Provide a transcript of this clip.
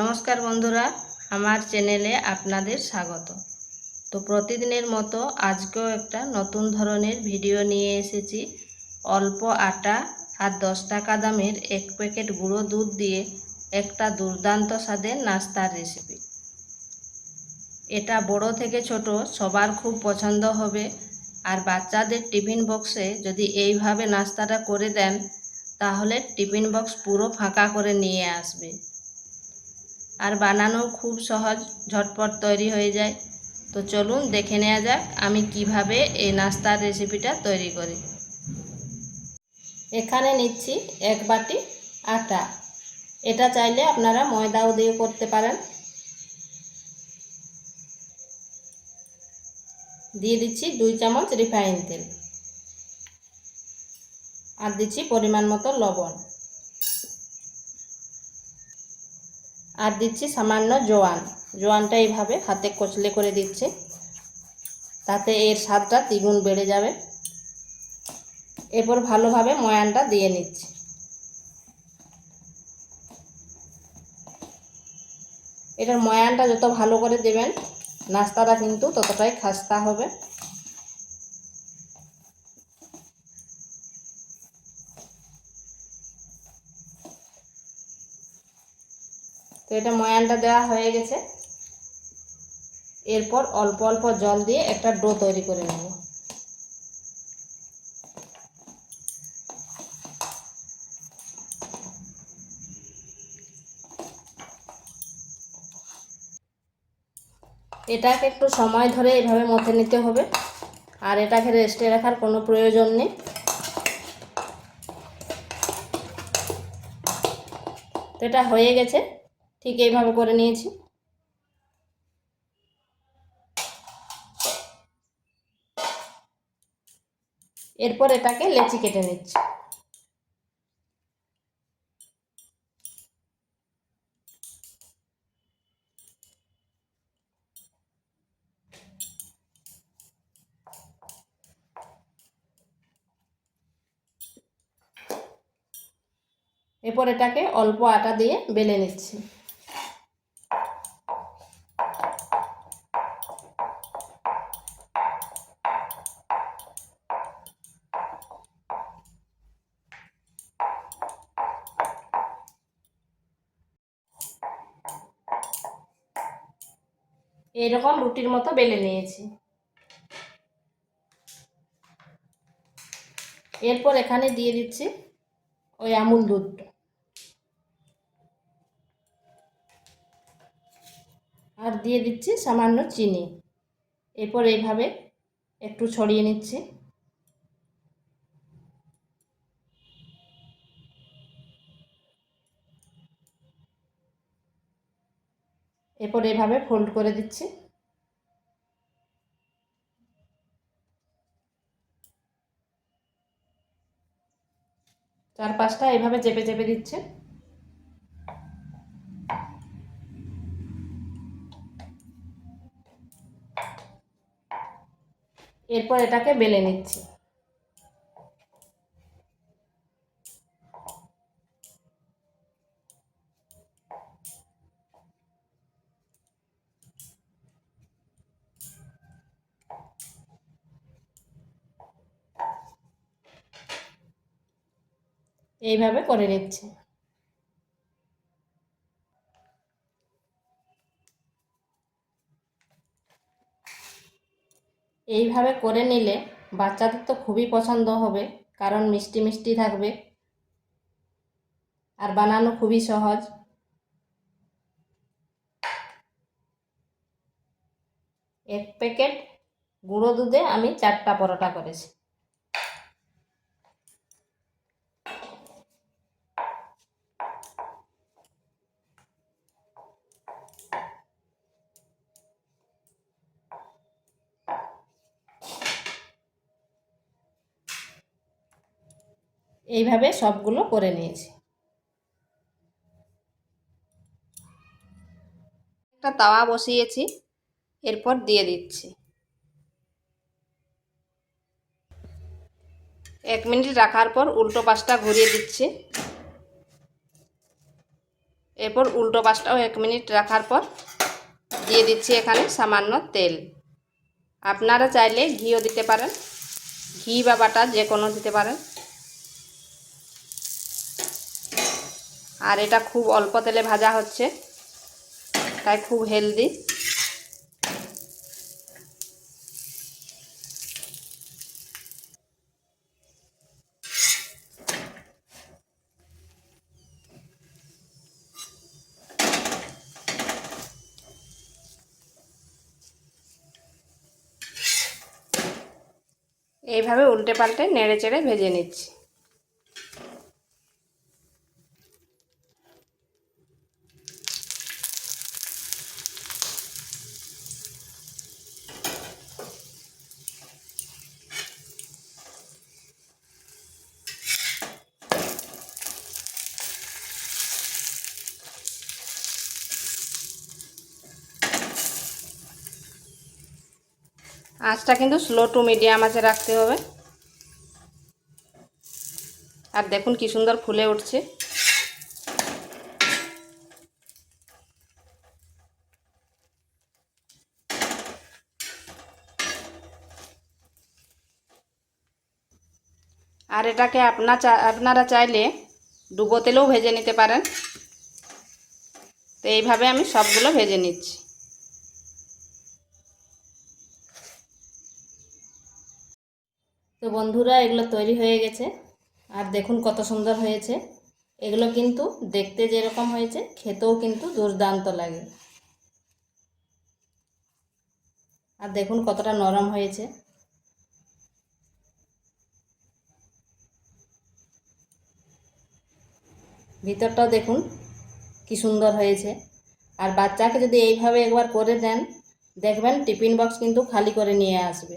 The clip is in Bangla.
নমস্কার বন্ধুরা, আমার চ্যানেলে আপনাদের স্বাগত। তো প্রতিদিনের মতো আজকেও একটা নতুন ধরনের ভিডিও নিয়ে এসেছি। অল্প আটা আর দশ টাকা দামের এক প্যাকেট গুঁড়ো দুধ দিয়ে একটা দুর্দান্ত স্বাদের নাস্তার রেসিপি। এটা বড় থেকে ছোট, সবার খুব পছন্দ হবে। আর বাচ্চাদের টিফিন বক্সে যদি এইভাবে নাস্তাটা করে দেন, তাহলে টিফিন বক্স পুরো ফাঁকা করে নিয়ে আসবে। আর বানানো খুব সহজ, ঝটপট তৈরি হয়ে যায়। তো চলুন দেখে নেওয়া যাক আমি কীভাবে এই নাস্তার রেসিপিটা তৈরি করি। এখানে নিচ্ছি এক বাটি আটা। এটা চাইলে আপনারা ময়দাও দিয়ে করতে পারেন। দিয়ে দিচ্ছি দুই চামচ রিফাইন তেল। আর দিচ্ছি পরিমাণ মতো লবণ। আর দিচ্ছি সামান্য জোয়ান। জোয়ানটা এইভাবে হাতে কচলে করে দিচ্ছি। তাতে এর স্বাদটা দ্বিগুণ বেড়ে যাবে। এরপর ভালোভাবে ময়ানটা দিয়ে নিচ্ছি। এটার ময়ানটা যত ভালো করে দেবেন, নাস্তাটা কিন্তু ততটাই খাস্তা হবে। এটা ময়ানটা দেওয়া হয়ে গেছে। এরপর অল্প অল্প জল দিয়ে একটা ডো তৈরি করে নেব। এটাকে একটু সময় ধরে এইভাবে মথে নিতে হবে। আর এটাকে রেস্টে রাখার কোনো প্রয়োজন নেই। এটা হয়ে গেছে। ঠিক এইভাবে করে নিয়েছি। এরপর এটাকে লেচি কেটে নিচ্ছি। এরপর এটাকে অল্প আটা দিয়ে বেলে নিচ্ছি। এইরকম রুটির মতো বেলে নিয়েছি। এরপর এখানে দিয়ে দিচ্ছি ওই আমুল দুধটা। আর দিয়ে দিচ্ছি সামান্য চিনি। এরপর এইভাবে একটু ছড়িয়ে নিচ্ছি। এরপর এভাবে ফোল্ড করে দিচ্ছি। চার পাঁচটা চেপে চেপে দিচ্ছে। এরপর এটাকে বেলে নিচ্ছি। এইভাবে করে নিচ্ছি। এইভাবে করে নিলে বাচ্চাদের তো খুবই পছন্দ হবে, কারণ মিষ্টি মিষ্টি থাকবে আর বানানো খুবই সহজ। এক প্যাকেট গুঁড়ো দুধে আমি চারটা পরোটা করেছি। এইভাবে সবগুলো করে নিয়েছি। একটা তাওয়া বসিয়েছি, এরপর দিয়ে দিচ্ছি। এক মিনিট রাখার পর উল্টো পাশটা ঘুরিয়ে দিচ্ছি। এরপর উল্টো পাশটাও এক মিনিট রাখার পর দিয়ে দিচ্ছি এখানে সামান্য তেল। আপনারা চাইলে ঘিও দিতে পারেন, ঘি বা বাটা যে কোনো দিতে পারেন। আর এটা খুব অল্প তেলে ভাজা হচ্ছে, তাই খুব হেলদি এইভাবে উল্টে পাল্টে নেড়ে চেড়ে ভেজে নিচ্ছি। আঁচটা কিন্তু স্লো টু মিডিয়াম আঁচে রাখতে হবে। আর দেখুন কি সুন্দর ফুলে উঠছে। আর এটাকে আপনা চা, আপনারা চাইলে ডুবো তেলেও ভেজে নিতে পারেন। তো এইভাবে আমি সবগুলো ভেজে নিচ্ছি। তো বন্ধুরা, এগুলো তৈরি হয়ে গেছে। আর দেখুন কত সুন্দর হয়েছে। এগুলো কিন্তু দেখতে যেরকম হয়েছে, খেতেও কিন্তু দুর্দান্ত লাগে। আর দেখুন কতটা নরম হয়েছে। ভিতরটাও দেখুন কি সুন্দর হয়েছে। আর বাচ্চাকে যদি এইভাবে একবার করে দেন, দেখবেন টিফিন বক্স কিন্তু খালি করে নিয়ে আসবে।